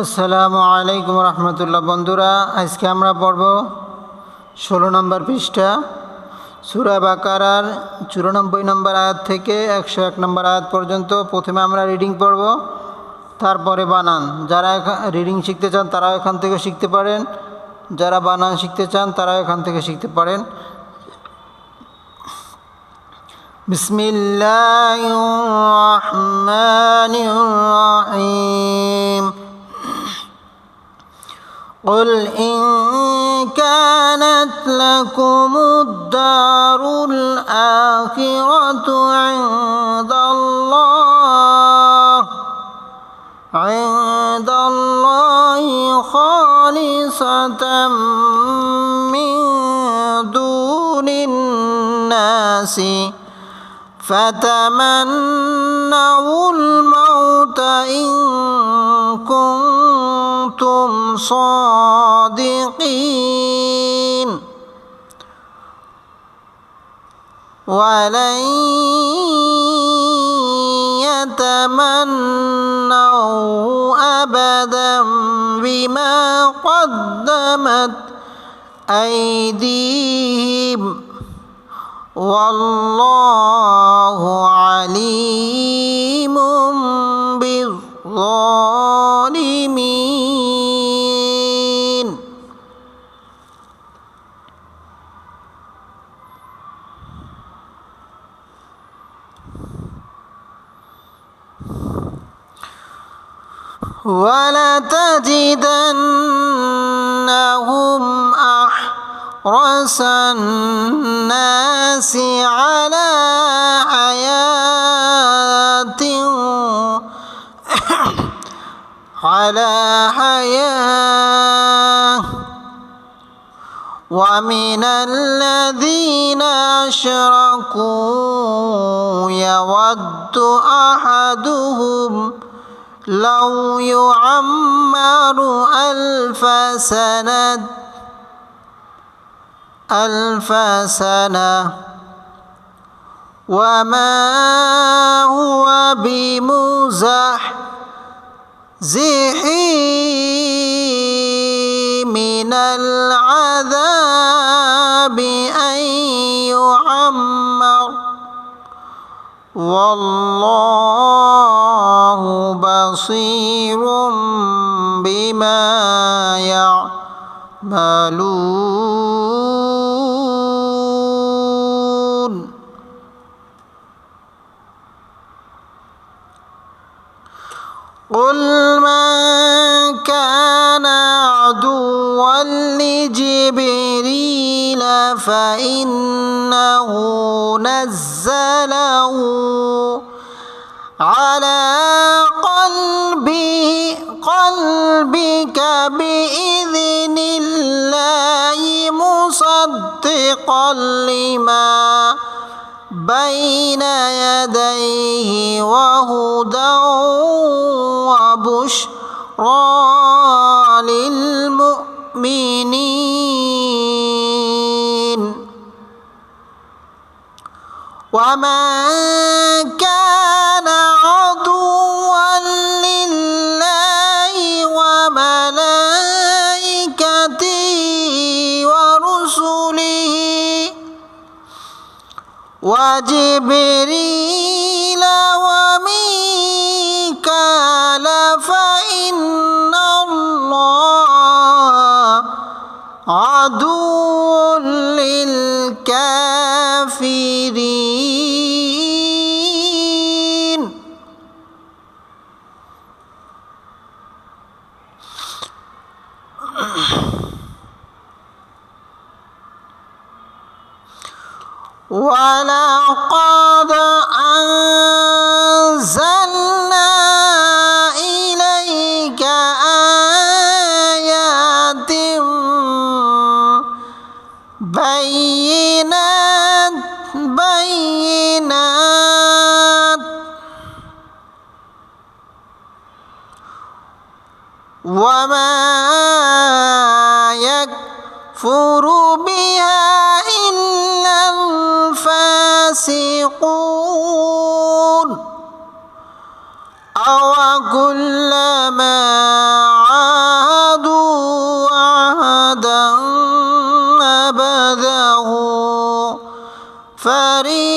আসসালামু আলাইকুম রহমতুল্লাহ। বন্ধুরা, আজকে আমরা পড়ব ষোলো নম্বর পৃষ্ঠা, সুরা বাকারার চুরানব্বই নম্বর আয়াত থেকে একশো এক নম্বর আয়াত পর্যন্ত। প্রথমে আমরা রিডিং পড়ব, তারপরে বানান। যারা রিডিং শিখতে চান, তারাও এখান থেকে শিখতে পারেন। যারা বানান শিখতে চান, তারাও এখান থেকে শিখতে পারেন। বিসমিল্লাহ قل إن كانت لكم الدار الآخرة عند الله عند الله خالصة من دون الناس فتمنوا الموت إن كنتم صادقين. ولن يتمنوا أبدا بما قدمت أيديهم. والله عليم أحرص الناس على حياة على حياة. ومن الذين أشركوا يود أحدهم لو يعمر ألف سنة. ألف سنة وما هو بمزح زحي من العذاب أن يعمر. والله بصير بما يعملون. قل من كان عدوا لجبريل فإنه نزله على قلبه قلبك بإذن الله مصدقا لما بين يديه وهدى وبشرى للمؤمنين. ومن كان عدوا لله وملائكته ورسله. وجبريل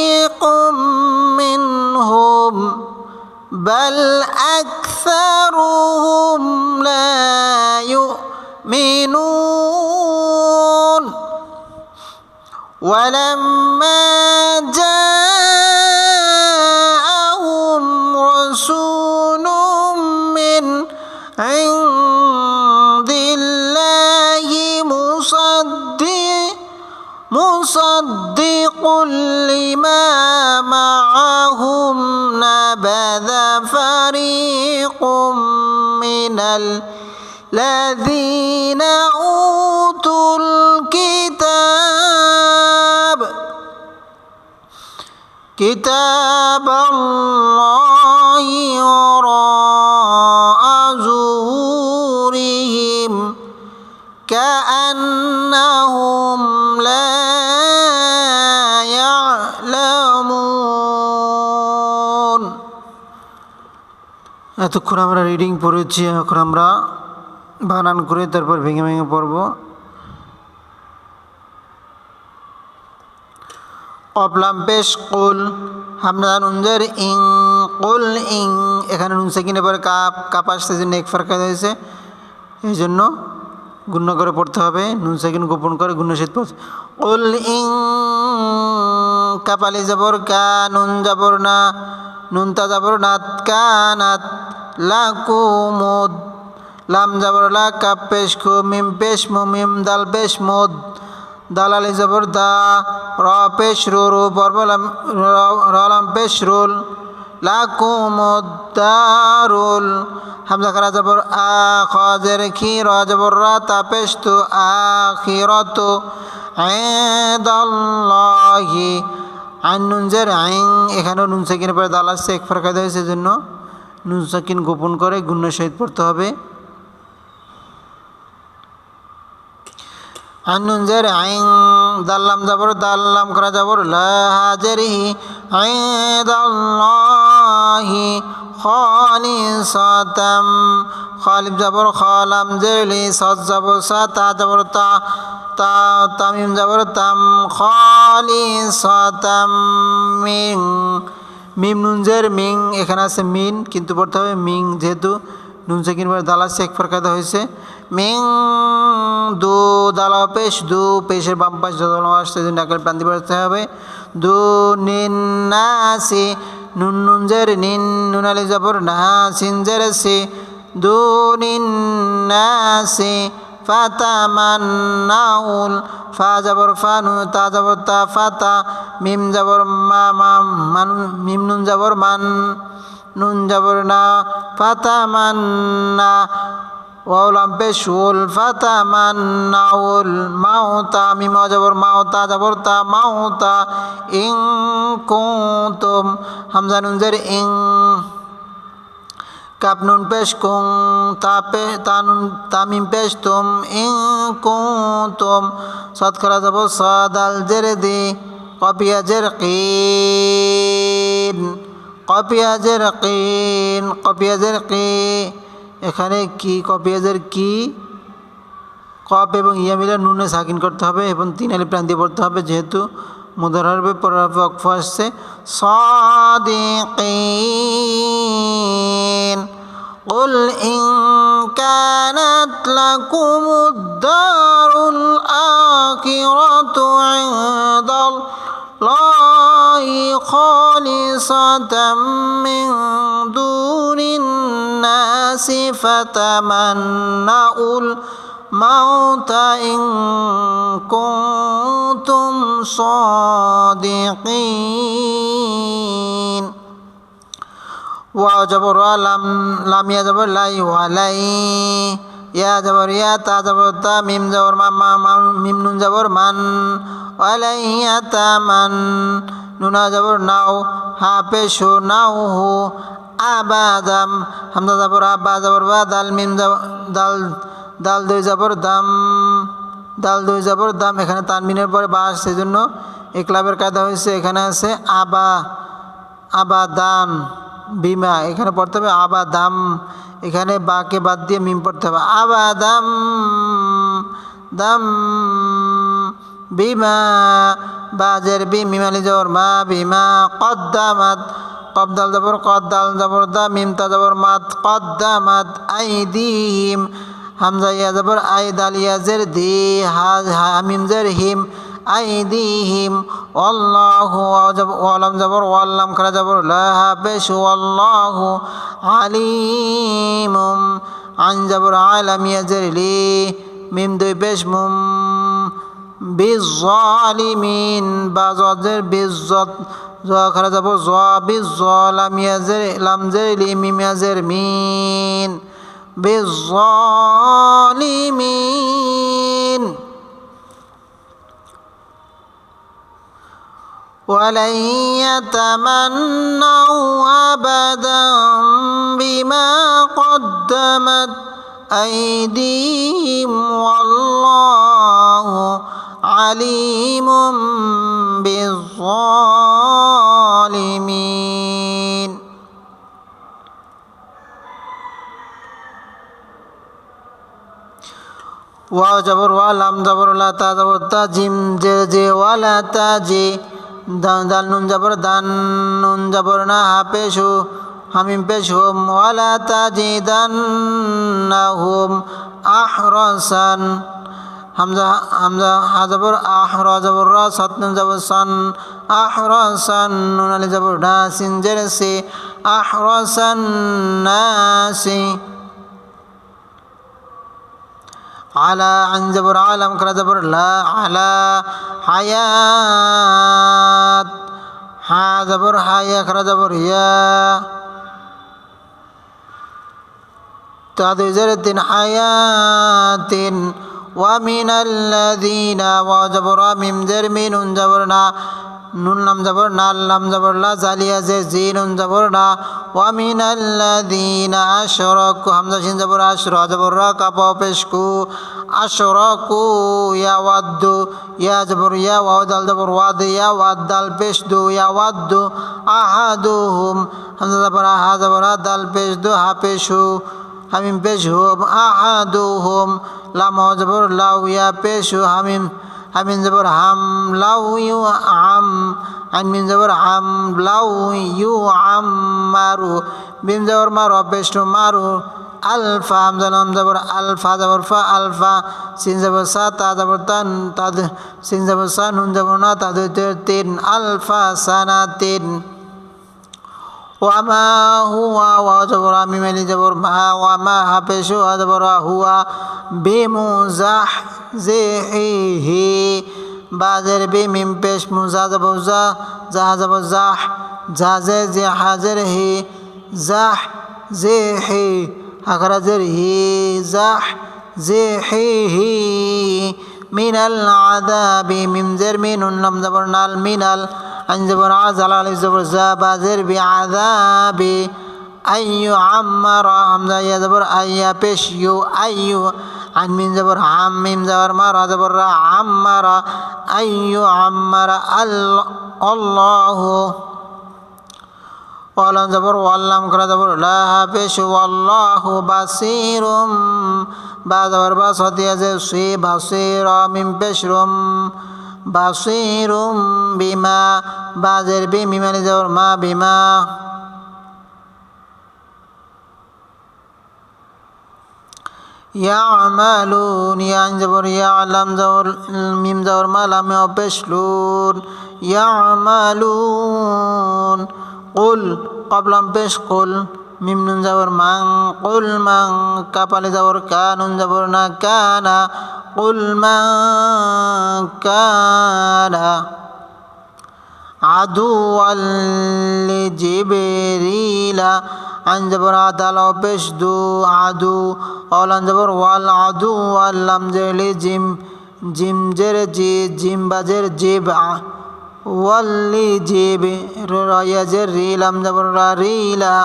فريق منهم بل أكثرهم لا يؤمنون. ولما جاءهم رسول من عند الله مصدق مصدق لما فريق من الذين أوتوا الكتاب. كتاب الله وراء এতক্ষণ আমরা রিডিং পড়েছি, এখন আমরা বানান করে তারপর ভেঙে ভেঙে পড়ব। অপলাম পেশ কুল হামদা নুনজের ইং কুল ইং এখানে নুন সেকিনে পরে কাপ কাপ আসতে জন্য এক ফারকা হয়েছে। এই জন্য গুণ্য করে পড়তে হবে। নুন সেকিন গোপন করে গুণ্য শীত পড়তে কুল ইং কাপালি যাবর কা নুন যাবর না নুন তা যাবর নাত কা, নাত। লাকুমুদ। লাম যাবর লা কাপ পেশ খু মিম পেশ মু মিম দাল পেশ মুদ। দালালি জবর দা র পেশ রু রু বরবলাম রলাম পেশ রুল। লাকুমুদ্দারুল হামজা খারা জবর আ খজের খি র জবর রা তা পেশ তু আখিরাতু। ইনদাল্লাহি আইন নুনজের আইন। এখানেও নুন সাকিনের পরে দাল আসছে এক ফারকাদ হয়েছে জন্য নুন সাকিন গোপন করে গুণ্য সহিত পড়তে হবে। আনুন জের আইন দাল্লাম যাবর দাল্লাম করা যাবর লাহাজেরিহি আইদাল্লাহি খালিসাতাম খালিব যাবর খালাম জেরলি, সদ যাবর সা তা যাবর তা তা, তামিম যাবর তাম খালিসাতাম মিং মিম নুনজের মিং, এখানে আছে মিন, কিন্তু পড়তে হবে মিং যেহেতু নুন সেকিন পরে দালা শেখ ফরকাতে হয়েছে। মিং, দু দালা পেশ, দু পেশের বাম পাশ যত আসছে নাকের প্রান্তি পড়তে হবে। দু নিন নাসি, নুন নুনজের নিন নুনালি জবর না সিনজের সি দু নিন নাসি ফাতামান্নাউল ফা যাবর ফা নু তা যাবর তা ফাতা। মিম যাবর মা মা মান, মিম নুন যাবর মান, নুন যাবর না ফাতামান্না ওয়াউলাম পেশুল ফাতামান্নাউল মাউতা, মিম যাবর মাউতা যাবর তা মাউতা, ইং কুতুম, হামজা নুন জের ইং। কাপ নুন পেশ কুং তাপে তানুন তামিম পেশ তুম, ইং কুতুম সৎকরা যাব সদাল জের দি। কপিয়াজের কিন কপিয়াজের কিন কপিয়াজের কি এখানে কি কপিয়াজের কি কপ এবং ইয়া মিলে নুনে সাকিন করতে হবে এবং তিন আলি প্রাণ দিয়ে পড়তে হবে যেহেতু মুদারবে পরাফ আসছে সাদিকিন قل إن كانت لكم الدار الآخرة عند الله الله خالصة من دون الناس فتمنوا الموت إن كنتم صادقين. وجبر لم لم يجب الله عليه. يا جبر يا تا جبر تا ميم جبر ما ما ميم نون جبر من؟ মিম নুন জবর নাও হা পেশো নাও হু। আবাদাম হামদা জবর, আবা জবর, বা দাল, মিম দাল দাল দুই জবর দাম। দাল দুই জবর দাম, এখানে তানমিনের পরে বা এই জন্য একলাবের কায়দা হয়েছে, এখানে আছে আবা আবাদান বিমা, এখানে পড়তে হবে আবাদাম এখানে বাকে বাদ দিয়ে মিম পড়তে হবে। আবাদাম দাম। বিমা বাজের বি মিমালি জোর মা বিমা কদ্দামাত কব দাল জবর কদ দাল জবর দা মিম তা জবর মাত কদ দা মাত আই দিহিম হামজা ইয়া জবর আই দাল ইয়াজের দি, হা হামিম জের হিম আই দিহিম অল্লাহু ওয়ালাম জবর ওয়াল্লাম খারা জবর লা হাফেশ ওয়াল্লাহু আলিমুম, আন জবর আলাম ইয়াজের লি, মিম দুই পেশ মুম। বিজালিমিন বা জজের বিজত জ খারা যাব জ বিজলাম ইয়াজের লাম জের লি মিম ইয়াজের মিন বিজালিমিন ولن يتمنوا أبدا بما قدمت أيديهم জবর ওয়া, লাম জবর, লা তা জবর, তা জিম, জে জে ওয়ালা তা জে। দাল, নুন জবর, দান, নুন জবর, না, হা পেশু হামিম পেশ হোম ওয়ালা তা জি, দান, না, হোম আহরসান হামজা হামজা, হা জবর, আহ, র জবর, র, সাত, নুন জবর, সান। আহরসান নুন আলি জবর, না, সিন জের সে। আহরসান নাসি على عن زبر كرزبر زبر لا على حياة حا زبر كرزبر زبر يا. تعدي زرة حياة ومن الذين وزبر من زر من زبرنا নুন লাম জবর, নাল লাম জবর, লা জালিয়া জে জি নুন জবর না। ওয়া মিনাল্লাযীনা আশরাকু, হামজা শিন জবর, আশরা জবর, রা কাপ পেশকু। আশরাকু, ইয়া ওয়াদ্দু, ইয়া জবর, ইয়া ওয়া দাল জবর, ওয়াদ, ইয়া ওয়াদ দাল পেশদু, ইয়া ওয়াদ্দু আহাদুহুম। হামজা জবর, আহা জবর, আ দাল পেশদু, হা পেশু, হামিম পেশহুম আহাদুহুম। লাম জবর, লাউ, ইয়া পেশু, হামিম হামিন জবর হাম লাউ ইউ আম আইন মিন জবর হাম লাউ ইউ আম মারু, বিম জবর মারু অভ্যেষ্ট মারু, আলফা হামজা আম জবর আলফা, জবর ফা আলফা, সিন জবর সা, তা জবর তান তাদ সিন জবর সা, নুন জবর না তাদ তিন, আলফা সানা তিন। وما هو وجبر من جبر ما وما حبش وجبر هو بمزح زحيه بازر بی بش مزاد بوزا زهز زه زهز زازه هي زح زحي زاح زیحی آخر زرهی زاح زیحیه من العذاب من زر من لم زبرنال من العذاب عن زبر عز على زبر زبر بعذابي. أن عمر حمزة يا زبر أن بش يو أي عن من زبر عم من زبر مرة زبر عمر. أن عمر الله. ولم زبر ولم كرا زبر لا بش والله بصير. بعد زبر بصدي زبر بصير من بشرم بصير بما بعضر بي ميمان ما بما يعملون يعني زبر يعلم زور الميم زور ما لم يبشلون يعملون قل قبل بش قل মিমনুন যাবর মাং, কুল মাং, কাপালে যাবর কানুন যাবর না কানা, কুল মাং কানা। আদু আল্লি জিবেরিলা আঞ্জাবর আদাল পেশ দু আদু, অল আঞ্জাবর ওয়াল আদু আল্লাম জেলি জিম জিম জের জি, জিম বাজের জিব ওয়াল্লি জিব রয়া জের রিলাম জবর রিলা।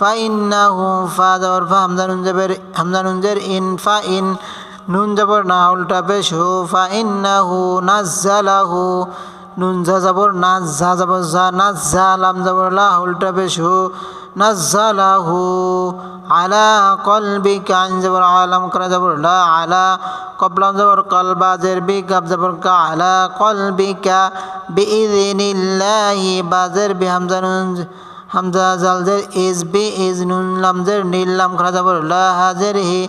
ফাইন্নাহু ফা জবর ফা হামজানুন জবর হামজানুন ইন, ফা ইন, নুন জবর না উল্টা পেশ হু, ফা ইন্নাহু নাজ্জালাহু, নুন জা জবর না জা জবর জা না জা লাম জবর লা উল্টা পেশ হু, নাজ্জালাহু আলা কলবিকা আইন জবর আলাম করা জবর লা আলা, কবলাম জবর কলবা জের বি কাব জবর কা আলা কলবিকা বিইذনিল্লাহি বাজের বি হামজা নুন হামজা জালজের এজ বে এজ নুন লামজের নীল লাম খারা যাবর লা হাজের হি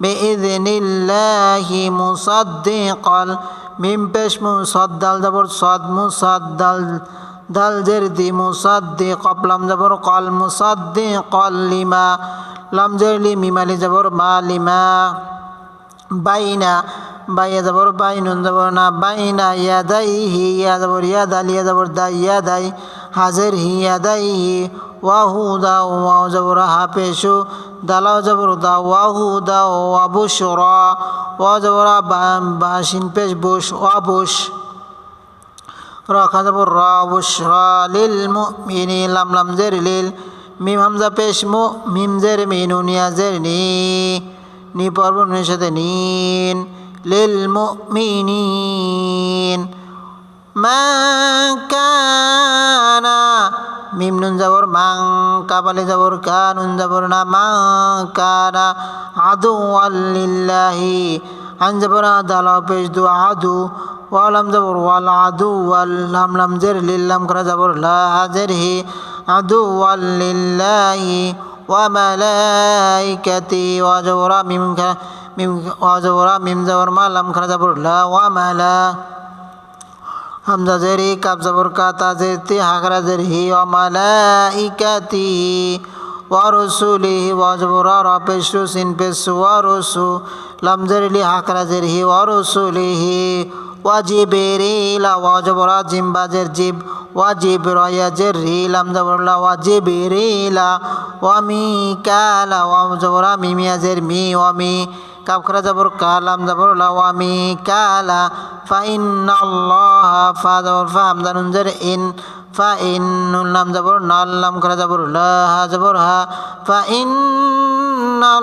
বে ইজ নিল্লাহি মুসাদ্দিকাল। মিম পেশ মু সদ দাল সদ সদ দাল দাল জের দি মুসাদ্দি কপলাম যাবর কল মুসাদ্দি কল লিমা লাম। জের লি মিমালি যাবর মা লিমা। বাইনা, বাইয়া যাবর বাইনুন যাবর না। বাইনা ইয়া দাই হি ইয়া যাবর ইয়াদাল, ইয়া যাবর দা, ইয়াদাই। হাজের হি ইয়াদাই হি ওয়াহু দা ওয়াও যাবর হা পেশু। দালাও যাবর দা ওয়াহু দা ওয়াবুশরা ওয়া যাবর বাসিন পেশ বুশ ওয়াবুশ রাখা যাবর রা, বুশরা, লিল মুমিনি, লাম লাম জের লিল। মিম হামজা পেশ মু, মিম জের মিনুন ইয়া জের নি। নি পর্ব সাথে নিন। লিল মুমিনিন। কানা। মিম নুন যাবর মাং কাবালে যাবর কা নুন যাবর না, মা কানা। আদু আল্লিল্লাহি। আন যাবর দালা পেশ দু আদু। ওয়ালাম যাবর ওয়াল আদু ওয়াল লাম লাম জের লিল্লাম করা যাবর লা হাজের হি। আদু আল্লিল্লাহি हमजा जेरी कब जबर का ताजर ते हागरा जर ही व मलाइकती। व रसूली व जबर र पेशु सिन पेश व रसू लम जरली हाकरा जरही व रसूली व जिबरील व जबर जिम बाजर जिब, व जिब्र या जरहील लम जबर ला व जिबरील व मी मिकाल व जबर जर मी, व मी কাবখরা যাবর কালাম যাবর লাওয়ামি কালা, ফাইন্নাল্লাহ ফা যাবর ফা হামজানুন জের ইন ফা ইন নুন লাম যাবর নাল লাম খরা যাবর লা হা যাবর হা ফা ইন্নাল্লাহ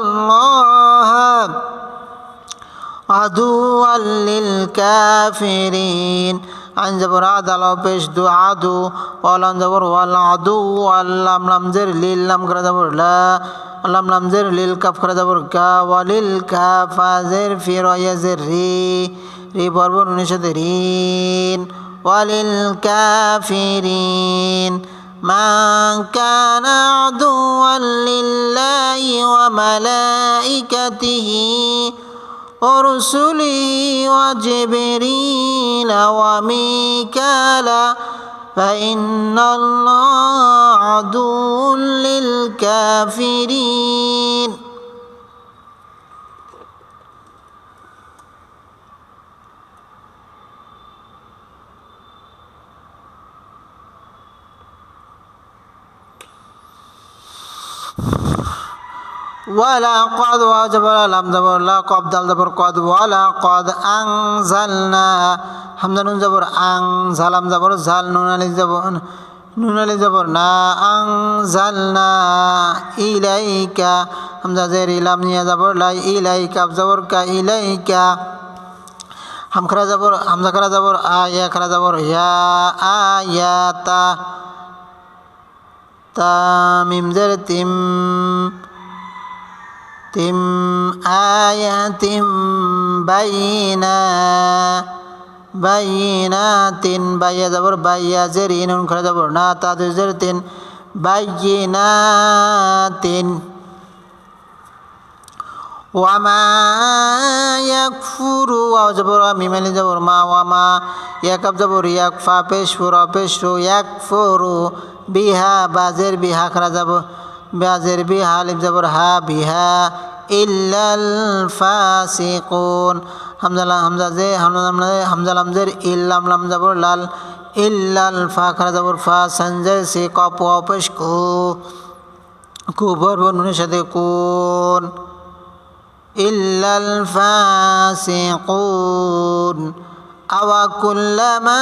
আদুয়াল লিল কাফিরিন। للكافرين عن جبر عدل وبيش دو عدو ولم جبر والعدو واللم لم زر للم كرا جبر لا لم لم زر للكف كرا جبر كا وللكاف زر في رأي زر ري ري بربو نشد رين وللكافرين من كان عدوا لله وملائكته ورسله وجبريل وميكالا فإن الله عدو للكافرين. ওয়ালা কদ ওয়া জবর লাম জবর লা কব দাল জবর কদ ওয়ালা কদ আং জালনা হামজা নুন জবর আং ঝালাম জবর ঝাল নুন আলিফ জবর নুন আলিফ জবর না আং জালনা ইলাইকা হামজা জের ইলাম নিয়া জবর লাই ইলাইকা জবর কা ইলাইকা হামখরা যাবর হামজা খরা যাবর আ ইয়া খরা যাবর ইয়া আ ইয়া তা তামিম জের তিম আয়াতিম বাইনা বাইনা তিন বাইয়া যাবর বাইয়া জের ইনুন খরা যাবর না তা দুই জের তিন বাইনা তিন ওয়ামা ইয়াকফুরু ওয়াও যাবর মিমালি যাবর মা ওয়ামা ইয়াকাব যাবর ইয়াক ফা পেশ ফুরা বাজের বিহা লিপ যাবর হা, বিহা, ইল্লাল ফাসিকুন। হামজালা হামজা যে, হামজা লামজের ইল্লাম লাম যাবর লাল, ইল্লাল ফা, খারা যাবর ফা সঞ্জয় সে, কপ অপেশ কু কু বর্ব নুনের সাথে কোন। ইল্লাল ফাসিকুন। আওয়া কুল্লামা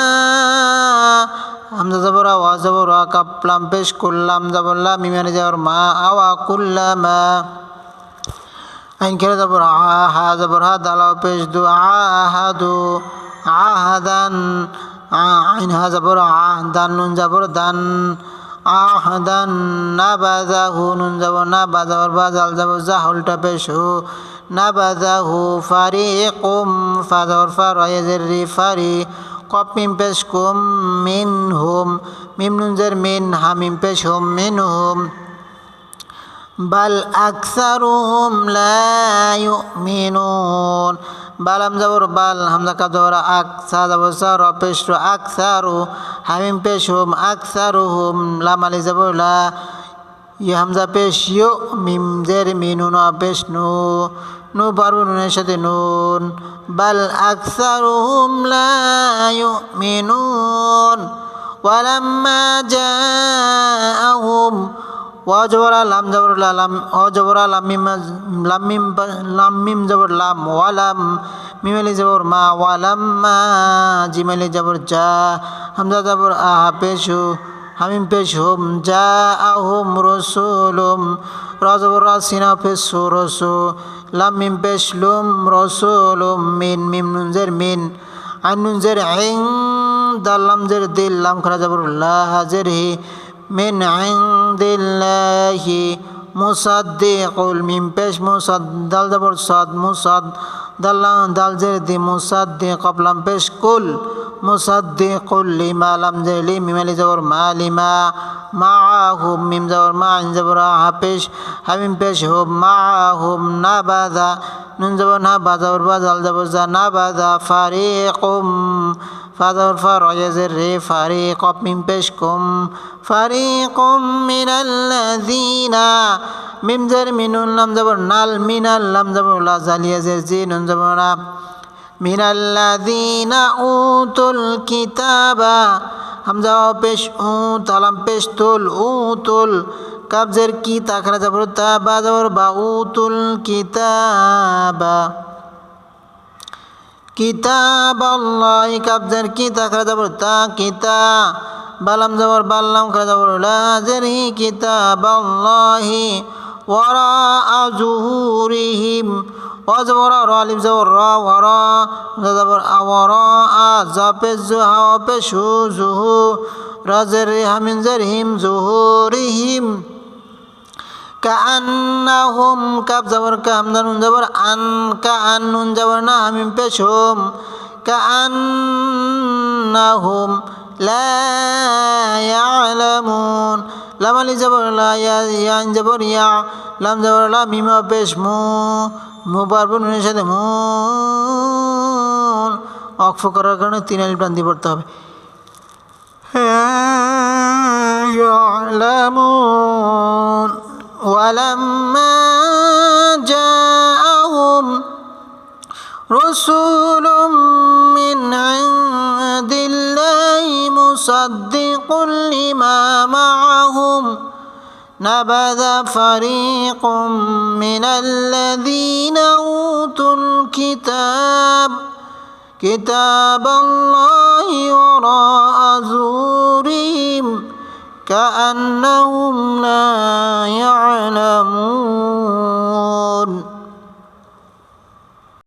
হামজা যাবর, আওয়া যাবর কাপলাম, পেশ করলাম যাবরলা মিমানে যাবর মা, আওয়া কুল্লামা। আইন খেলে যাবর, আহা যাবর, হা, দালাও, পেশ, দু, আহা দু আহাদু আহাদান আইন হা যাবর, আহ, দান, নুন যাবর, দান। আহদান না বাজা হু নুন যাবর, না বাজাবর বাজাল যাবর, যা হলটা পেশ হু। না বাজা হু ফারি কুম ফাজর ফা, রয়েজের রি ফারি কপ মিম পেশ কুম মিন হুম, মিম নুনজের মিন হামিম পেশ হুম মিন হুম। বাল আকসারুহুম লা ইউমিনুন। বালাম যাবর বাল হামজা কাব যাবর আক সা যাবর সা, র পেশ র হামিম পেশ হুম আকসারুহুম। লাম আলি যাবর লা ই হামজা পেশ ইউ, মিম জের মিনুন পেশ নু। নু পারব নুনের সাথে নুন। বাল আকসারুহুম লা ইউমিনুন। ওয়ালাম্মা জাআহুম। ওয়াজবরা লাম জবর লাম অজবরা লাম মিম লাম মিম লাম মিম জবর লাম, ওয়ালাম মিমালি জবর মা ওয়ালাম মা জিমালি জবর যা হামজা জবর আহা পেশু, হামিম পেশ হুম যা আহুম রসুলুম, রজবর সিনা পেশু রসু লাম মিম পেশ লুম রসুল মিন মিম নুনজের মিন আইন নুনজের আইং দালাম জের দিল লাম খরা যাবর লাহাজের হি মিন আইং দিল্লাহি মুসাদ্দিকুল মিম পেশ মুসাদ দাল যাবর সাদ মুসাদ দালাম দাল জের দি মুসাদ্দিক কবলাম পেশ কুল مصدق لما لم ذلي مل زبر ما لما معهم ميم زور ما زور زبر حبش همين پیش هو معهم. نبذ نون زبر نبذ زبر بذل زبر فريق فذر فرج فريق من بشكم. فريق من الذين ميم زر من لم زبر نال من لم زبر لا زال يزر زين না মিনাল্লাযিনা উতুল কিতাবা, হামজা পেশ উ তালাম পেশ তুল উতুল, কাবজের কি তাখরা জবর তা বা জবর বা উতুল কিতাবা। কিতাব আল্লাহ কাবজের কি তাখরা জবর তা কিতা, বালাম জবর বাল্লাম খরা জবর লাজের হি কিতাব আল্লাহি ওয়ারা আজুহুরিহিম وزبر رالب زور را ورا زبر وراء زاب الزها وبشو زهو رزرها من زرهم زهورهم کأنهم کب زبر كام دنون زبر أن كأن نون زبر همین پشوم. کأنهم لا يعلمون لما لزبر لا يا يا زبر يا لم زبر لا ميم بشمو ইয়া ইয়ান জবর ইয়া লাম জবর লা মিম পেশ মু মু পারবো নুনের সাথে মুন অক্ফ করার কারণে তিন আলিফ টান দিয়ে পড়তে হবে يعلمون ولما جاءهم رسول من عند الله مصدق لما معهم نبذ فريق من الذين أوتوا الكتاب كتاب الله وراء ظهورهم كأنهم لا يعلمون.